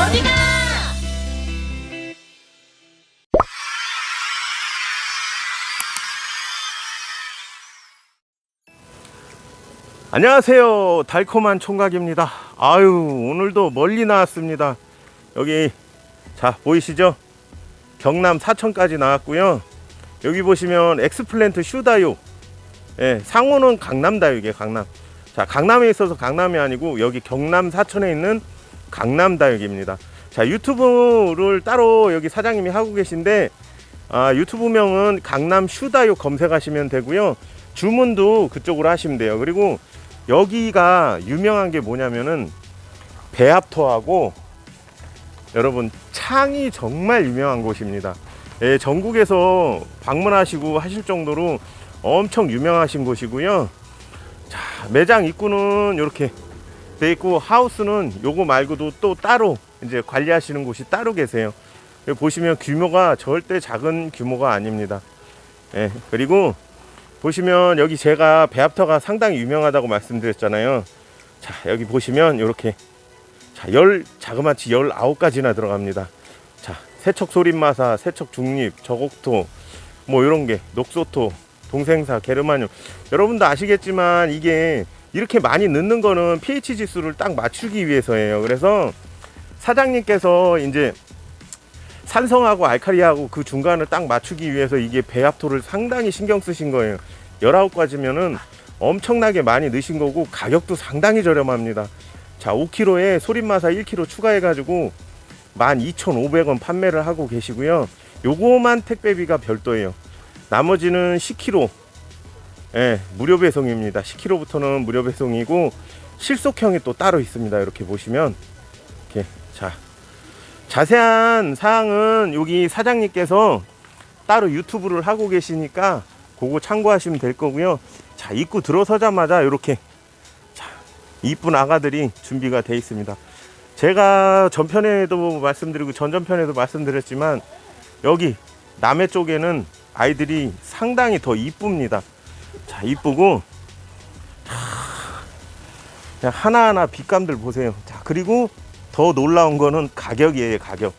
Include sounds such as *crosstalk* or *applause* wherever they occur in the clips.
어디가? 안녕하세요. 달콤한 총각입니다. 아유, 오늘도 멀리 나왔습니다. 여기, 자, 보이시죠? 경남 사천까지 나왔고요. 여기 보시면 엑스플랜트 슈다요. 예, 상호는 강남다육이에요, 강남. 자, 강남에 있어서 강남이 아니고 여기 경남 사천에 있는 강남다육입니다. 자, 유튜브를 따로 여기 사장님이 하고 계신데, 아, 유튜브명은 강남 슈다요 검색하시면 되고요. 주문도 그쪽으로 하시면 돼요. 그리고 여기가 유명한 게 뭐냐면은 배합토하고 여러분 창이 정말 유명한 곳입니다. 예, 전국에서 방문하시고 하실 정도로 엄청 유명하신 곳이고요. 자, 매장 입구는 이렇게 돼 있고 하우스는 요거 말고도 또 따로 이제 관리하시는 곳이 따로 계세요. 보시면 규모가 절대 작은 규모가 아닙니다. 예, 그리고 보시면 여기 제가 배합터가 상당히 유명하다고 말씀드렸잖아요. 자, 여기 보시면 이렇게 자, 열 자그마치 19가지나 들어갑니다. 자, 세척 소림마사, 세척 중립, 저곡토 뭐 이런 게 녹소토, 동생사, 게르마늄. 여러분도 아시겠지만 이게 이렇게 많이 넣는 거는 pH 지수를 딱 맞추기 위해서예요. 그래서 사장님께서 이제 산성하고 알카리하고 그 중간을 딱 맞추기 위해서 이게 배합토를 상당히 신경 쓰신 거예요. 19가지면은 엄청나게 많이 넣으신 거고 가격도 상당히 저렴합니다. 자, 5kg에 소림마사 1kg 추가해가지고 12,500원 판매를 하고 계시고요. 요거만 택배비가 별도예요. 나머지는 10kg, 예, 무료 배송입니다. 10kg부터는 무료 배송이고 실속형이 또 따로 있습니다. 이렇게 보시면 이렇게 자 자세한 사항은 여기 사장님께서 따로 유튜브를 하고 계시니까 그거 참고하시면 될 거고요. 자 입구 들어서자마자 이렇게 자 이쁜 아가들이 준비가 돼 있습니다. 제가 전편에도 말씀드리고 전전편에도 말씀드렸지만 여기 남해 쪽에는 아이들이 상당히 더 이쁩니다. 자 이쁘고 하나하나 빛감들 보세요. 자 그리고 더 놀라운 거는 가격이에요 가격.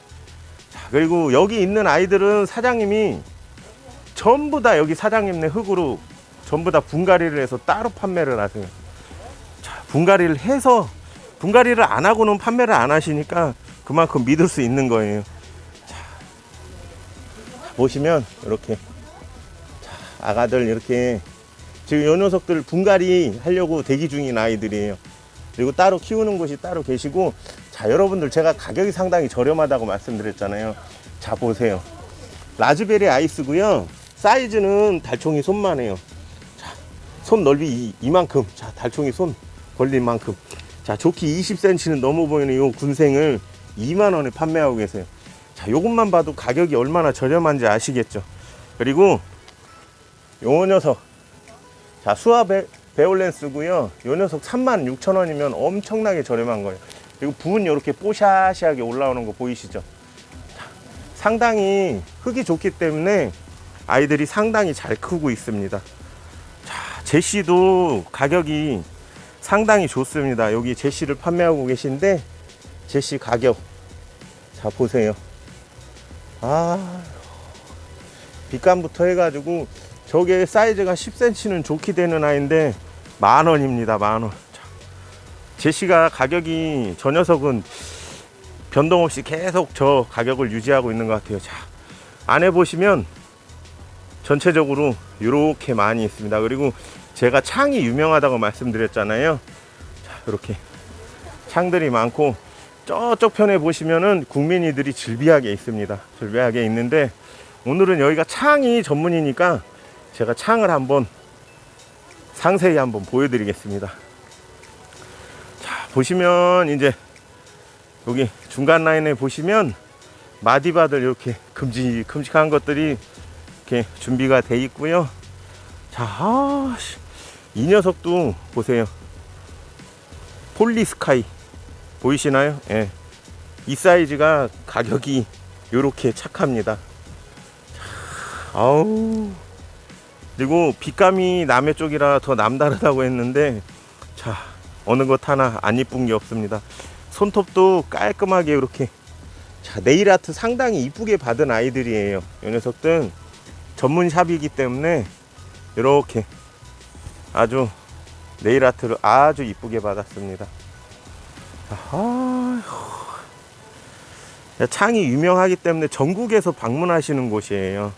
자 그리고 여기 있는 아이들은 사장님이 전부 다 여기 사장님네 흙으로 전부 다 분갈이를 해서 따로 판매를 하세요. 자 분갈이를 해서 분갈이를 안 하고는 판매를 안 하시니까 그만큼 믿을 수 있는 거예요. 자 보시면 이렇게 자, 아가들 이렇게 지금 요 녀석들 분갈이 하려고 대기 중인 아이들이에요. 그리고 따로 키우는 곳이 따로 계시고 자 여러분들 제가 가격이 상당히 저렴하다고 말씀드렸잖아요. 자 보세요. 라즈베리 아이스고요. 사이즈는 달총이 손만해요. 자, 손 넓이 이, 이만큼. 자, 달총이 손 벌린 만큼. 자, 조끼 20cm는 넘어 보이는 요 군생을 2만 원에 판매하고 계세요. 자, 요것만 봐도 가격이 얼마나 저렴한지 아시겠죠? 그리고 요 녀석 자, 수아 베, 베올렌스고요. 요 녀석 36,000원이면 엄청나게 저렴한 거예요. 그리고 분 이렇게 뽀샤시하게 올라오는 거 보이시죠? 자, 상당히 흙이 좋기 때문에 아이들이 상당히 잘 크고 있습니다. 자, 제시도 가격이 상당히 좋습니다. 여기 제시를 판매하고 계신데 제시 가격 자 보세요. 아 빛감부터 해가지고 저게 사이즈가 10cm는 좋게 되는 아이인데 만 원입니다. 만 원. 자, 제시가 가격이 저 녀석은 변동 없이 계속 저 가격을 유지하고 있는 것 같아요. 자 안에 보시면 전체적으로 이렇게 많이 있습니다. 그리고 제가 창이 유명하다고 말씀드렸잖아요. 자, 이렇게 창들이 많고 저쪽 편에 보시면은 국민이들이 즐비하게 있습니다. 즐비하게 있는데 오늘은 여기가 창이 전문이니까 제가 창을 한번 상세히 한번 보여드리겠습니다. 자, 보시면 이제 여기 중간 라인에 보시면 마디바들 이렇게 큼직큼직한 것들이 이렇게 준비가 돼 있고요. 자, 아, 씨. 이 녀석도 보세요. 폴리스카이 보이시나요? 예. 이 사이즈가 가격이 이렇게 착합니다. 자, 아우. 그리고 빛감이 남의 쪽이라 더 남다르다고 했는데 자 어느 것 하나 안 이쁜 게 없습니다. 손톱도 깔끔하게 이렇게 자 네일 아트 상당히 이쁘게 받은 아이들이에요 이 녀석들은 전문 샵이기 때문에 이렇게 아주 네일 아트를 아주 이쁘게 받았습니다 아휴. 창이 유명하기 때문에 전국에서 방문하시는 곳이에요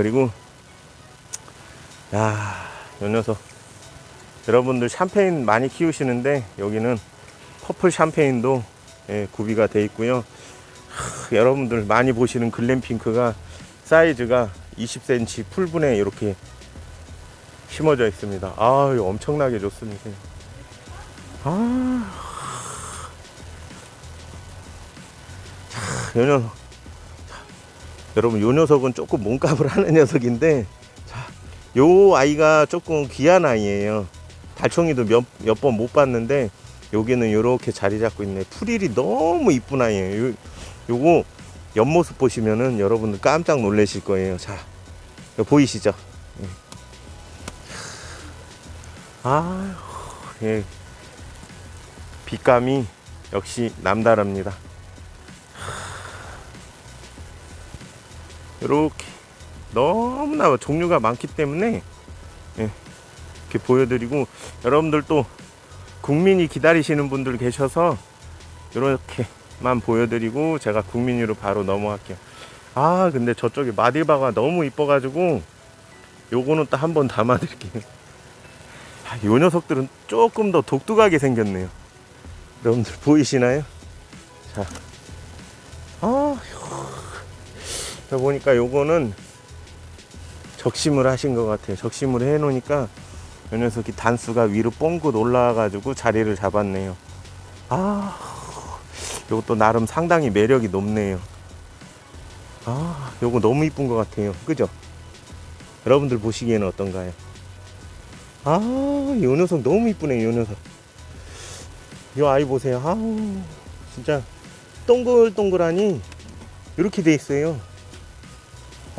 그리고 야, 요 녀석 여러분들 샴페인 많이 키우시는데 여기는 퍼플 샴페인도 예, 구비가 돼 있고요. 하, 여러분들 많이 보시는 글램핑크가 사이즈가 20cm 풀분에 이렇게 심어져 있습니다. 아, 엄청나게 좋습니다. 아, 자, 요 녀석. 자, 여러분, 요 녀석은 조금 몸값을 하는 *laughs* 녀석인데, 자, 요 아이가 조금 귀한 아이예요. 달총이도 몇몇번 못 봤는데 여기는 이렇게 자리 잡고 있네. 풀일이 너무 이쁜 아이예요. 요, 요거 옆모습 보시면은 여러분들 깜짝 놀라실 거예요. 자, 보이시죠? 예. 아휴, 예. 빛감이 역시 남다릅니다. 이렇게 너무나 종류가 많기 때문에 예, 이렇게 보여드리고 여러분들 또 국민이 기다리시는 분들 계셔서 이렇게만 보여드리고 제가 국민으로 바로 넘어갈게요. 아 근데 저쪽에 마딜바가 너무 이뻐가지고 요거는 또 한번 담아드릴게요. 아, 요 녀석들은 조금 더 독특하게 생겼네요. 여러분들 보이시나요? 자, 아, 자 보니까 요거는 적심을 하신 것 같아요. 적심을 해 놓으니까 이 녀석이 단수가 위로 뻥긋 올라와 가지고 자리를 잡았네요. 아, 요것도 나름 상당히 매력이 높네요. 아, 요거 너무 이쁜 것 같아요. 그죠? 여러분들 보시기에는 어떤가요? 아, 요 녀석 너무 이쁘네, 요 녀석. 요 아이 보세요. 아우, 진짜 동글동글하니 이렇게 돼 있어요.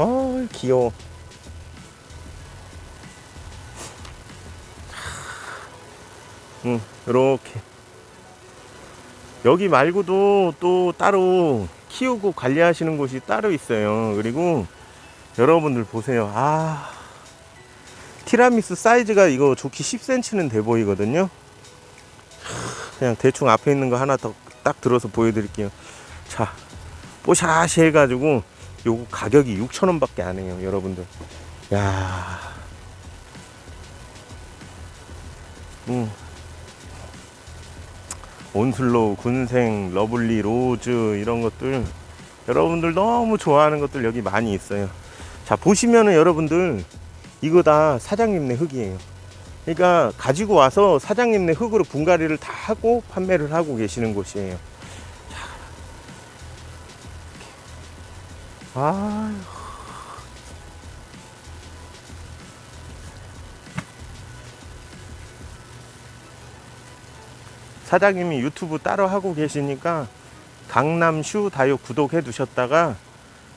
아, 귀여워. 응, 이렇게. 여기 말고도 또 따로 키우고 관리하시는 곳이 따로 있어요. 그리고 여러분들 보세요. 아, 티라미수 사이즈가 이거 좋기 10cm는 돼 보이거든요. 그냥 대충 앞에 있는 거 하나 더 딱 들어서 보여드릴게요. 자, 뽀샤시 해가지고 요거 가격이 6,000원 밖에 안 해요. 여러분들. 야 음. 온슬로우, 군생, 러블리, 로즈 이런 것들 여러분들 너무 좋아하는 것들 여기 많이 있어요. 자 보시면은 여러분들 이거 다 사장님네 흙이에요. 그러니까 가지고 와서 사장님네 흙으로 분갈이를 다 하고 판매를 하고 계시는 곳이에요. 아휴. 사장님이 유튜브 따로 하고 계시니까 강남 슈 다육 구독해 두셨다가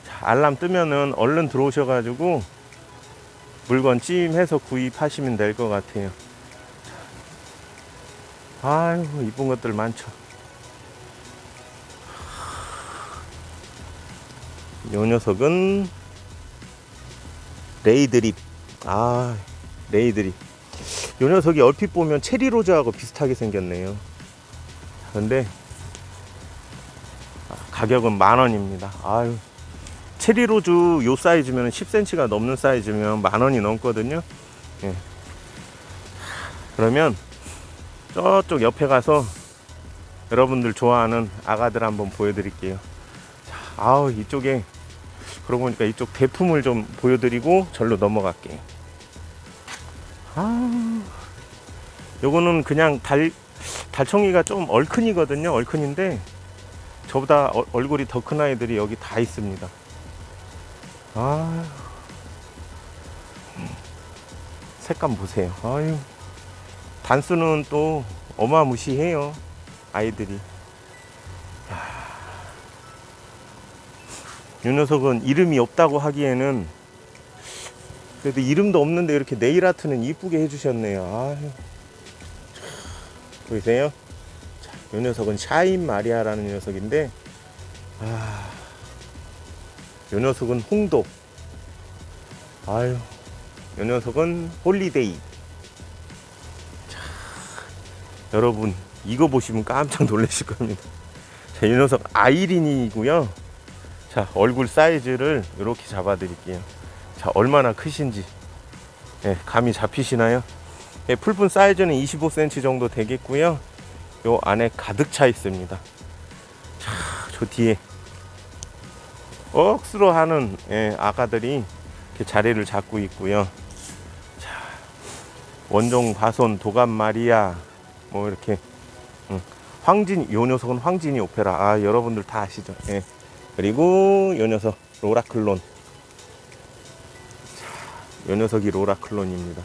자, 알람 뜨면은 얼른 들어오셔가지고 물건 찜해서 구입하시면 될 것 같아요. 아유 이쁜 것들 많죠. 요 녀석은 레이드립. 아 레이드립. 요 녀석이 얼핏 보면 체리로즈하고 비슷하게 생겼네요. 근데 가격은 만 원입니다. 아유. 체리로즈 요 사이즈면 10cm가 넘는 사이즈면 만 원이 넘거든요. 예. 그러면 저쪽 옆에 가서 여러분들 좋아하는 아가들 한번 보여드릴게요. 자, 아우 이쪽에 그러고 보니까 이쪽 대품을 좀 보여드리고 절로 넘어갈게요. 아, 요거는 그냥 달 달총이가 좀 얼큰이거든요. 얼큰인데 저보다 어- 얼굴이 더 큰 아이들이 여기 다 있습니다. 아, 색감 보세요. 아유, 단수는 또 어마무시해요. 아이들이. 이 녀석은 이름이 없다고 하기에는 그래도 이름도 없는데 이렇게 네일 아트는 이쁘게 해주셨네요. 아유. 보이세요? 자, 이 녀석은 샤인 마리아라는 녀석인데, 아, 이 녀석은 홍도. 아유, 이 녀석은 홀리데이. 자, 여러분, 이거 보시면 깜짝 놀라실 겁니다. 자, 이 녀석 아이린이고요. 자, 얼굴 사이즈를 이렇게 잡아 드릴게요. 자, 얼마나 크신지. 예, 감이 잡히시나요? 예, 풀분 사이즈는 25cm 정도 되겠고요. 요 안에 가득 차 있습니다. 자, 저 뒤에 억수로 하는 예, 아가들이 자리를 잡고 있고요. 자, 원종 바손 도감 마리아 뭐 이렇게 음, 황진 요 녀석은 황진이 오페라 아 여러분들 다 아시죠? 예. 그리고 요 녀석 로라클론 자, 요 녀석이 로라클론입니다.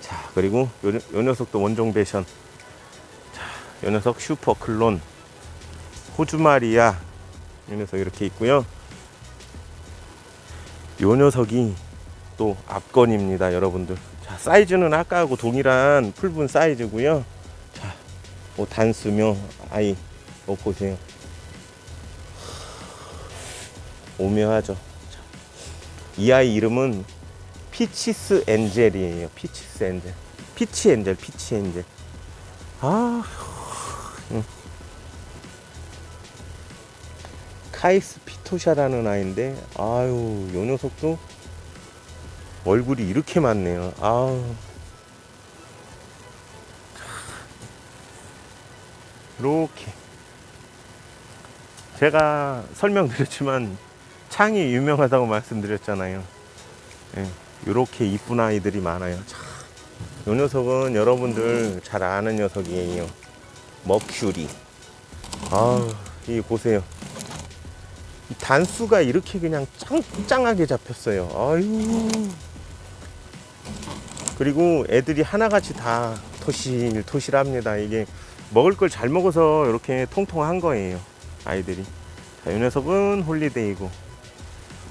자 그리고 요, 요 녀석도 원종 배션 자, 요 녀석 슈퍼 클론 호주 마리아 요 녀석 이렇게 있고요. 요 녀석이 또 앞건입니다, 여러분들. 자, 사이즈는 아까하고 동일한 풀분 사이즈고요. 자, 뭐 단수며 아이 뭐 보세요. 오묘하죠. 자, 이 아이 이름은 피치스 엔젤이에요. 피치스 엔젤. 피치 엔젤, 피치 엔젤. 아, 음. 카이스 피토샤라는 아이인데, 아유, 요 녀석도 얼굴이 이렇게 많네요. 아우. 이렇게. 제가 설명드렸지만 창이 유명하다고 말씀드렸잖아요. 예, 이렇게 이쁜 아이들이 많아요. 참, 이 녀석은 여러분들 잘 아는 녀석이에요. 머큐리. 아, 이 보세요. 이 단수가 이렇게 그냥 짱짱하게 잡혔어요. 아유. 그리고 애들이 하나같이 다 토실 토실합니다. 이게 먹을 걸 잘 먹어서 이렇게 통통한 거예요. 아이들이. 자, 이 녀석은 홀리데이고.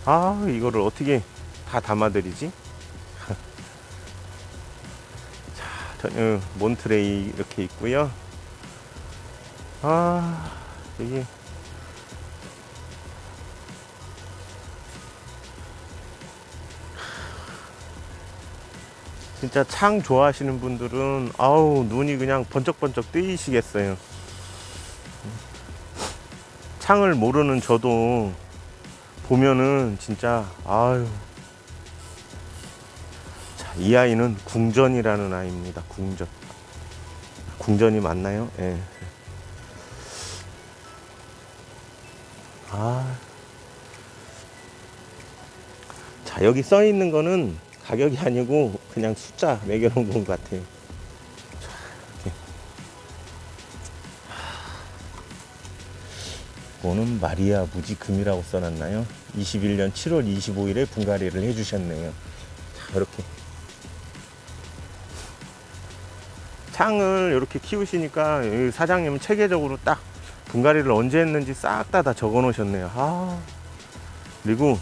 아, 이거를 어떻게 다 담아드리지? *laughs* 자, 저, 어, 몬트레이 이렇게 있고요. 아, 이게 진짜 창 좋아하시는 분들은 아우 눈이 그냥 번쩍번쩍 뜨이시겠어요. 창을 모르는 저도 보면은 진짜 아유. 자, 이 아이는 궁전이라는 아이입니다. 궁전. 궁전이 맞나요? 예. 아. 자, 여기 써 있는 거는 가격이 아니고 그냥 숫자 매겨놓은 것 같아요. 이거는 마리아 무지금이라고 써놨나요? 21년 7월 25일에 분갈이를 해주셨네요. 자, 이렇게. 창을 이렇게 키우시니까 사장님은 체계적으로 딱 분갈이를 언제 했는지 싹 다 다 적어 놓으셨네요. 아. 그리고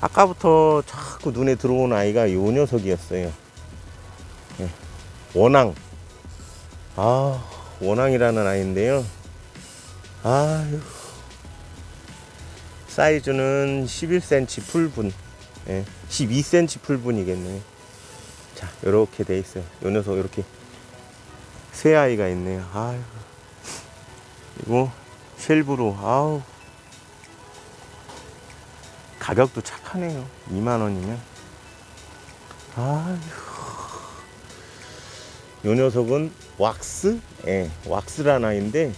아까부터 자꾸 눈에 들어온 아이가 요 녀석이었어요. 예. 원앙. 아, 원앙이라는 아이인데요. 아유. 사이즈는 11cm 풀분. 예. 12cm 풀분이겠네요. 자, 요렇게 돼 있어요. 요 녀석 이렇게 새 아이가 있네요. 아유. 그리고 쉘브로. 아우. 가격도 착하네요. 2만 원이면. 아휴. 요 녀석은 왁스? 예, 왁스란 아이인데,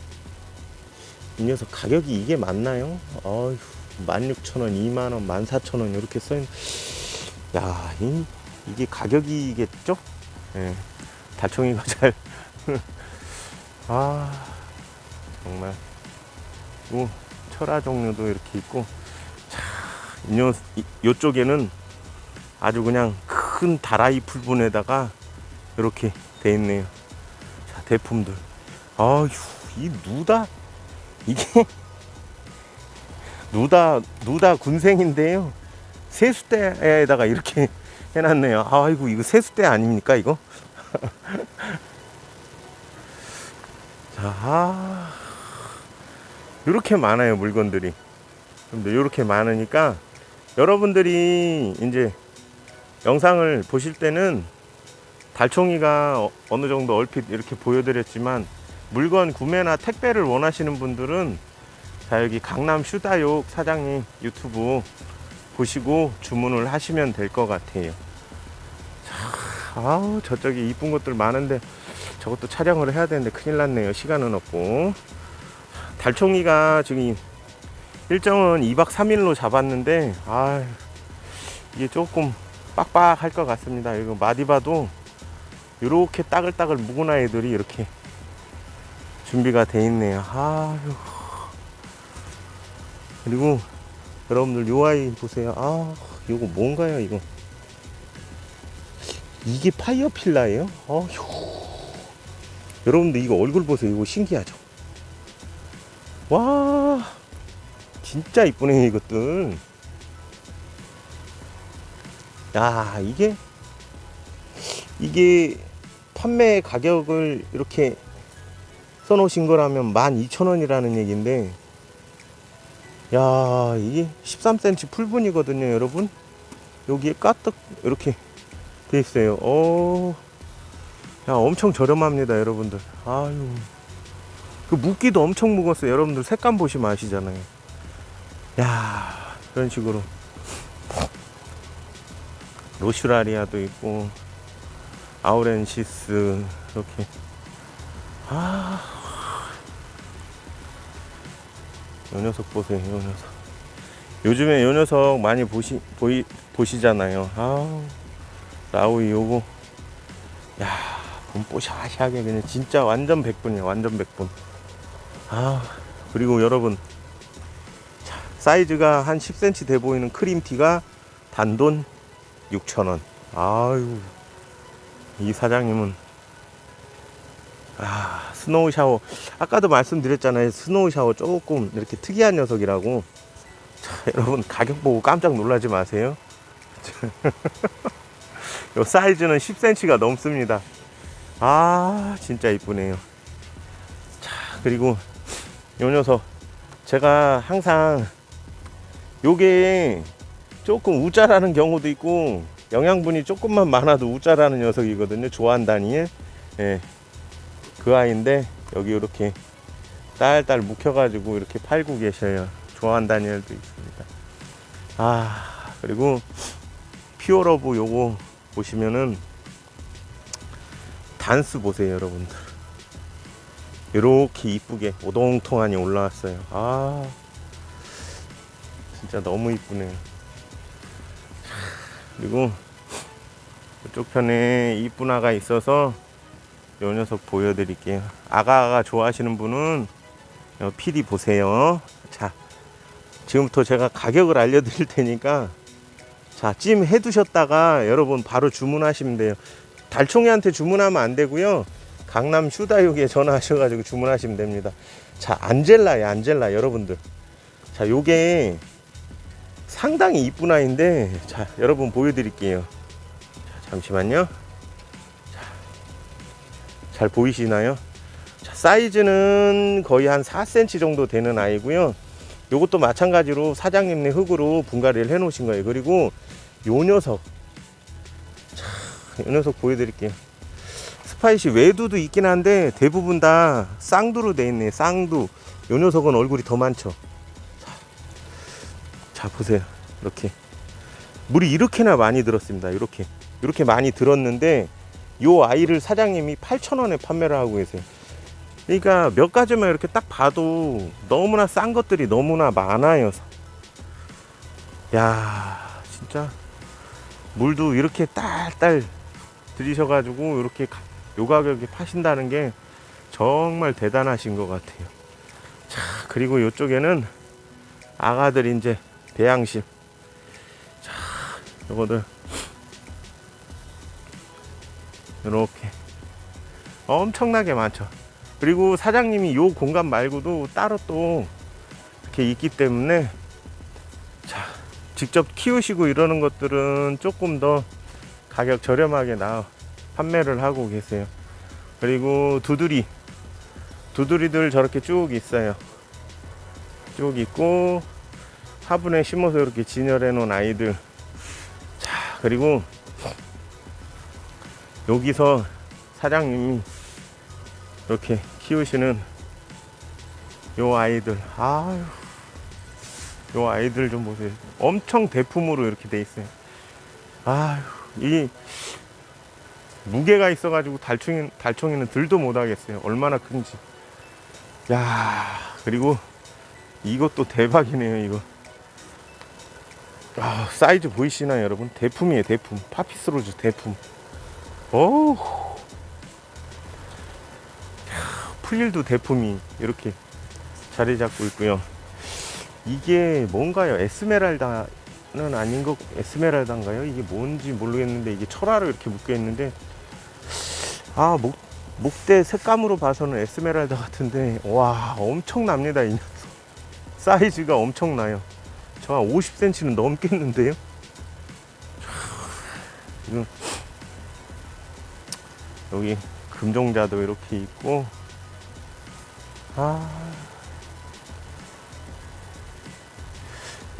이 녀석 가격이 이게 맞나요? 어휴, 16,000원, 2만원, 14,000원, 이렇게 써있는. 야, 이, 이게 가격이겠죠? 예, 달총이가 *laughs* 잘. 아, 정말. 요, 철화 종류도 이렇게 있고, 요, 요쪽에는 아주 그냥 큰 다라이 풀분에다가 이렇게 돼 있네요. 자, 대품들. 아휴, 이 누다, 이게 누다, 누다 군생인데요. 세수대에다가 이렇게 해놨네요. 아이고, 이거 세수대 아닙니까, 이거? *laughs* 자, 아, 이렇게 많아요 물건들이. 근데 이렇게 많으니까 여러분들이 이제 영상을 보실 때는 달총이가 어- 어느 정도 얼핏 이렇게 보여드렸지만 물건 구매나 택배를 원하시는 분들은 자 여기 강남 슈다욕 사장님 유튜브 보시고 주문을 하시면 될 것 같아요. 자, 아우 저쪽에 이쁜 것들 많은데 저것도 촬영을 해야 되는데 큰일 났네요. 시간은 없고 달총이가 지금 일정은 2박 3일로 잡았는데 아 이게 조금 빡빡할 것 같습니다. 이거 마디바도 이렇게 따글따글 묵은 아이들이 이렇게 준비가 돼 있네요. 아유. 그리고 여러분들 요 아이 보세요. 아, 이거 뭔가요, 이거? 이게 파이어 필라예요? 어휴. 여러분들 이거 얼굴 보세요. 이거 신기하죠? 와, 진짜 이쁘네 이것들. 야, 이게 이게 판매 가격을 이렇게 써놓으신 거라면 12,000원이라는 얘기인데 야 이게 13cm 풀분이거든요 여러분. 여기에 까뜩 이렇게 돼 있어요. 어, 야 엄청 저렴합니다 여러분들. 아유. 그 묶기도 엄청 무거웠어요. 여러분들 색감 보시면 아시잖아요. 야 이런 식으로. 로슈라리아도 있고 아우렌시스 이렇게. 아, 요 녀석 보세요, 요 녀석. 요즘에 요 녀석 많이 보시 보이 보시잖아요. 아, 라우이 요거, 야, 봄뽀샤시하게 그냥 진짜 완전 백분이에요, 완전 백분. 아, 그리고 여러분, 자, 사이즈가 한 10cm 돼 보이는 크림티가 단돈 6,000원. 아유, 이 사장님은 아 스노우 샤워. 아까도 말씀드렸잖아요. 스노우 샤워 조금 이렇게 특이한 녀석이라고. 자, *laughs* 여러분 가격 보고 깜짝 놀라지 마세요. *laughs* 요 사이즈는 10cm가 넘습니다. 아 진짜 이쁘네요. 자 그리고 요 녀석. 제가 항상 요게 조금 우짜라는 경우도 있고 영양분이 조금만 많아도 우짜라는 녀석이거든요. 좋아한다니에 예. 그 아이인데 여기 이렇게 딸딸 묵혀가지고 이렇게 팔고 계셔요. 좋아한 다니엘도 있습니다. 아 그리고 피오러브 요거 보시면은 단스 보세요 여러분들. 이렇게 이쁘게 오동통하니 올라왔어요. 아 진짜 너무 이쁘네요. 그리고 이쪽 편에 이쁜 아가 있어서 요 녀석 보여드릴게요. 아가가 좋아하시는 분은 요 PD 보세요. 자, 지금부터 제가 가격을 알려드릴 테니까 자, 찜 해두셨다가 여러분 바로 주문하시면 돼요. 달총이한테 주문하면 안 되고요. 강남 슈다육에 전화하셔가지고 주문하시면 됩니다. 자, 안젤라예요, 안젤라 여러분들. 자, 요게 상당히 이쁜 아이인데, 자, 여러분 보여드릴게요. 자, 잠시만요. 잘 보이시나요? 자, 사이즈는 거의 한 4cm 정도 되는 아이고요. 요것도 마찬가지로 사장님네 흙으로 분갈이를 해 놓으신 거예요. 그리고 요 녀석. 자, 요 녀석 보여드릴게요. 스파이시 외두도 있긴 한데 대부분 다 쌍두로 돼 있네. 쌍두. 요 녀석은 얼굴이 더 많죠. 자, 자 보세요. 이렇게 물이 이렇게나 많이 들었습니다. 이렇게 이렇게 많이 들었는데 요 아이를 사장님이 8,000원에 판매를 하고 계세요. 그러니까 몇 가지만 이렇게 딱 봐도 너무나 싼 것들이 너무나 많아요. 야, 진짜 물도 이렇게 딸딸 들이셔가지고 이렇게 가- 요 가격에 파신다는 게 정말 대단하신 것 같아요. 자, 그리고 이쪽에는 아가들 이제 배양심. 자, 요거들 이렇게 엄청나게 많죠. 그리고 사장님이 요 공간 말고도 따로 또 이렇게 있기 때문에 자 직접 키우시고 이러는 것들은 조금 더 가격 저렴하게 나 판매를 하고 계세요. 그리고 두드리 두드리들 저렇게 쭉 있어요. 쭉 있고 화분에 심어서 이렇게 진열해 놓은 아이들. 자, 그리고 여기서 사장님이 이렇게 키우시는 요 아이들. 아유. 요 아이들 좀 보세요. 엄청 대품으로 이렇게 돼 있어요. 아유, 이 무게가 있어 가지고 달총이, 달총이는 들도 못 하겠어요. 얼마나 큰지. 야 그리고 이것도 대박이네요, 이거. 아, 사이즈 보이시나요, 여러분? 대품이에요, 대품. 파피스로즈 대품. 어우. 야, 풀일도 대품이 이렇게 자리 잡고 있고요. 이게 뭔가요? 에스메랄다는 아닌 것, 에스메랄다인가요? 이게 뭔지 모르겠는데 이게 철화로 이렇게 묶여 있는데 아, 목, 목대 색감으로 봐서는 에스메랄다 같은데 와, 엄청납니다, 이 녀석. 사이즈가 엄청나요. 저 한 50cm는 넘겠는데요? 지금 여기 금종자도 이렇게 있고. 아.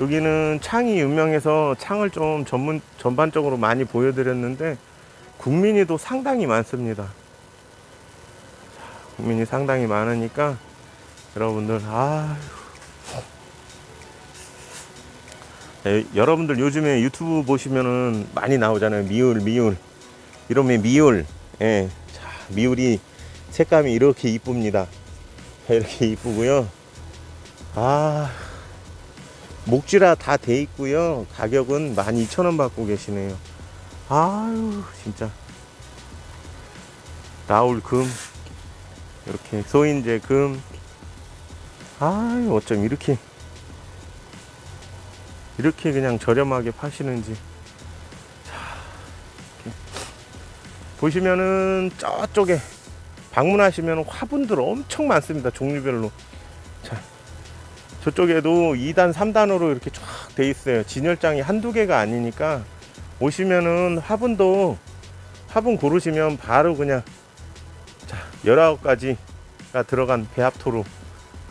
여기는 창이 유명해서 창을 좀 전문 전반적으로 많이 보여드렸는데 국민이도 상당히 많습니다. 국민이 상당히 많으니까 여러분들 아 여러분들 요즘에 유튜브 보시면은 많이 나오잖아요. 미울 미울. 이러면 미울 예 자, 미울이 색감이 이렇게 이쁩니다 이렇게 이쁘고요 아 목지라 다 돼 있고요. 가격은 12,000원 받고 계시네요. 아유, 진짜. 라울 금. 이렇게 소인제 금. 아유, 어쩜 이렇게 이렇게 그냥 저렴하게 파시는지. 보시면은 저쪽에 방문하시면 화분들 엄청 많습니다. 종류별로. 자, 저쪽에도 2단, 3단으로 이렇게 쫙 돼 있어요. 진열장이 한두 개가 아니니까 오시면은 화분도 화분 고르시면 바로 그냥 자, 19가지가 들어간 배합토로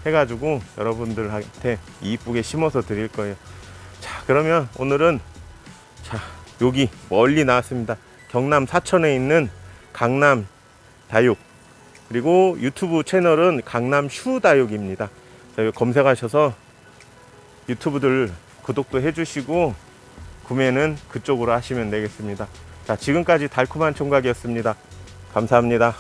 해가지고 여러분들한테 이쁘게 심어서 드릴 거예요. 자, 그러면 오늘은 자, 여기 멀리 나왔습니다. 경남 사천에 있는 강남 다육 그리고 유튜브 채널은 강남 슈 다육입니다. 검색하셔서 유튜브들 구독도 해주시고 구매는 그쪽으로 하시면 되겠습니다. 자, 지금까지 달콤한 총각이었습니다. 감사합니다.